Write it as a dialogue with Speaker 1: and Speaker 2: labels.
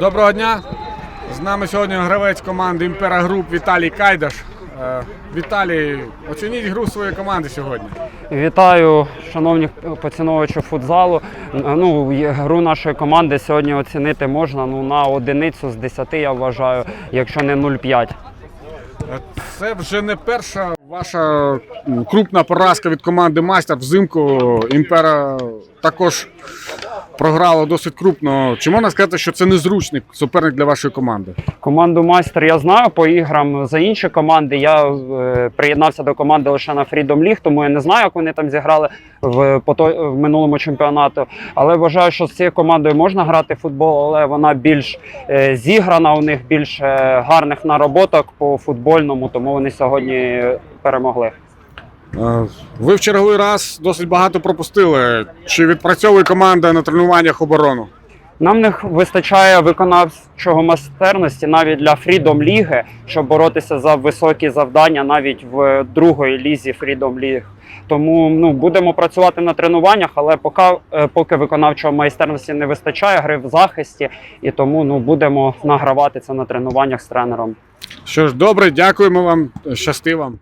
Speaker 1: Доброго дня! З нами сьогодні гравець команди Імпера Груп Віталій Кайдаш. Е, Віталій, оцініть гру своєї команди сьогодні.
Speaker 2: Вітаю, шановні поціновувачі футзалу. Ну, гру нашої команди сьогодні оцінити можна ну, на одиницю з 10, я вважаю, якщо не 0,5.
Speaker 1: Е, Це вже не перша ваша крупна поразка від команди Майстер. Взимку Імпера також програла досить крупно. Чи можна сказати, що це незручний суперник для вашої команди?
Speaker 2: Команду майстер я знаю по іграм за інші команди. Я е, приєднався до команди лише на Freedom League, тому я не знаю, як вони там зіграли в, по той, в минулому чемпіонату. Але вважаю, що з цією командою можна грати в футбол, але вона більш е, зіграна, у них більш е, гарних нароботок по футбольному, тому вони сьогодні перемогли.
Speaker 1: Е, Ви в черговий раз досить багато пропустили. Чи відпрацьовує команда на тренуваннях оборону?
Speaker 2: Нам не вистачає виконавчого майстерності навіть для Freedom Ліги, щоб боротися за високі завдання навіть в другої лізі Freedom League. Тому ну будемо працювати на тренуваннях, але поки, е, поки виконавчого майстерності не вистачає, гри в захисті, і тому ну будемо награвати це на тренуваннях з тренером.
Speaker 1: Що ж, добре, дякуємо вам, щасти вам.